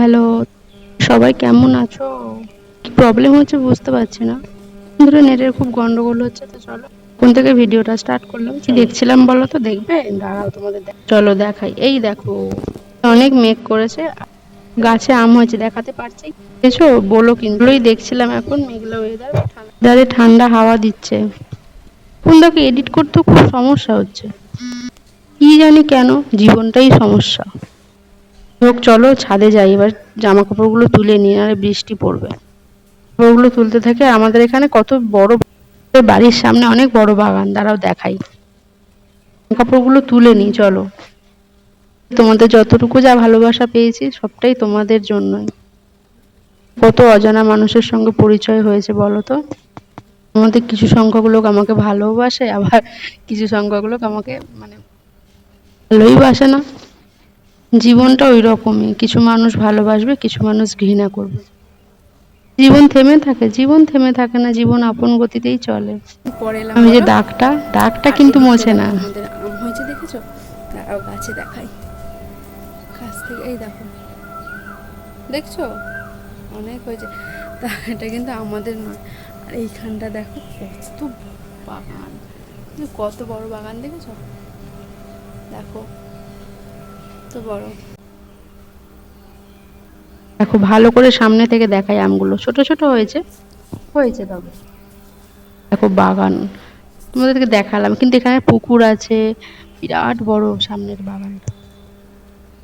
Hello সবাই কেমন আছো? কি প্রবলেম হচ্ছে বুঝতে পারছি না। ধরে নেটের খুব গন্ডগোল হচ্ছে, তো চলো। কোন থেকে ভিডিওটা স্টার্ট করলাম? কি দেখছিলাম বলো তো? দেখবে? দাঁড়াও তোমাদের চলো দেখাই। এই দেখো, অনেক মেঘ করেছে। গাছে আম হয়েছে, দেখাতে পারছি। এসো, বলো কিন্তু। দেখছিলাম এখন মেঘলা ওয়েদার ঠান্ডা ঠান্ডা হাওয়া দিচ্ছে। ফোনটাকে এডিট করতে খুব সমস্যা হচ্ছে। কি জানি কেন, জীবনটাই সমস্যা। হোক, চলো ছাদে যাই। এবার জামা কাপড়গুলো তুলে নিয়ে আর বৃষ্টি পড়বে। কাপড়গুলো তুলতে থাকে আমাদের এখানে কত বড় বাড়ির সামনে অনেক বড় বাগান। দাঁড়াও, দেখাই। কাপড়গুলো তুলে নিই, চলো। তোমাদের যতটুকু যা ভালোবাসা পেয়েছি, সবটাই তোমাদের জন্যই। কত অজানা মানুষের সঙ্গে পরিচয় হয়েছে, বলো তো? আমাদের কিছু সংখ্যক লোক আমাকে ভালোবাসে, আবার কিছু সংখ্যক লোক আমাকে মানে ভালোই বাসে না? জীবনটা ওই রকমই কিছু মানুষ ভালোবাসবে কিছু মানুষ ঘৃণা করবে। জীবন থেমে থাকে জীবন থেমে থাকে না জীবন আপন গতিতেই চলে। আমি যে দাগটা দাগটা কিন্তু মোছে না। আম হয়েছে দেখেছ? দাঁড়াও গাছে দেখাই। গাছ থেকে এই দেখো। দেখছ? অনেক হয়েছে। তা এটা কিন্তু আমাদের নয়। আর এইখানটা দেখো কত বাগান। কত বড় বাগান দেখেছ? দেখো। তো বড়। দেখো ভালো করে সামনে থেকে দেখাই আমগুলো। ছোট ছোট হয়েছে? হয়েছে তবে। দেখো বাগান। তোমাদেরকে দেখালাম কিন্তু এখানে পুকুর আছে। বিরাট বড় সামনের বাগানটা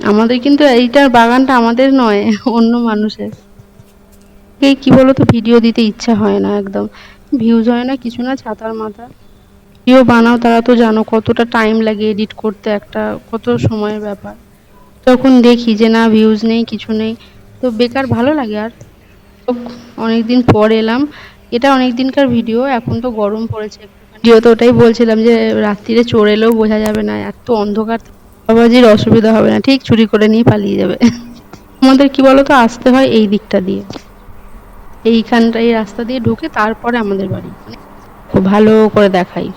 আমাদের কিন্তু এইটার বাগানটা আমাদের নয় অন্য মানুষের। এই কি বলতো ভিডিও দিতে ইচ্ছা হয় না একদম। ভিউজ হয় না কিছু না ছাতার মাথা। ভিডিও বানাও তারা তো জানো কতটা টাইম লাগে এডিট করতে একটা কত সময়ের ব্যাপার। তখন দেখি যে না ভিউজ নেই, কিছু নেই। তো বেকার ভালো লাগে আর। অনেক দিন পর এলাম। এটা অনেক দিনকার ভিডিও এখন তো গরম পড়েছে ভিডিও তো ওটাই বলছিলাম যে, রাত্রিরে চোর এলেও বোঝা যাবে না, এত অন্ধকার। বাবাজির অসুবিধা হবে না, ঠিক চুরি করে নিয়ে পালিয়ে যাবে। আমাদের কি বলতো, আসতে হয় এই দিকটা দিয়ে। এইখানটা এই রাস্তা দিয়ে ঢুকে তারপরে আমাদের বাড়ি। খুব ভালো করে দেখাই।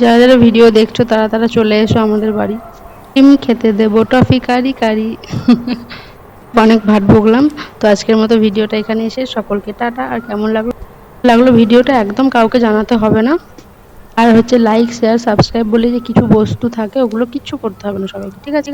যারা যারা ভিডিও দেখছ, তারা তারা চলে এসো আমাদের বাড়ি। ডিম খেতে দেবো টফি, কারি কারি। অনেক ভাত ভুগলাম। তো আজকের মতো ভিডিওটা এখানে এসে সকলকে টাটা। আর কেমন লাগল? লাগল ভিডিওটা, একদম কাউকে জানাতে হবে না। আর হচ্ছে লাইক শেয়ার সাবস্ক্রাইব বলে যে কিছু বস্তু থাকে, ওগুলো কিচ্ছু করতে হবে না সবাইকে। ঠিক আছে?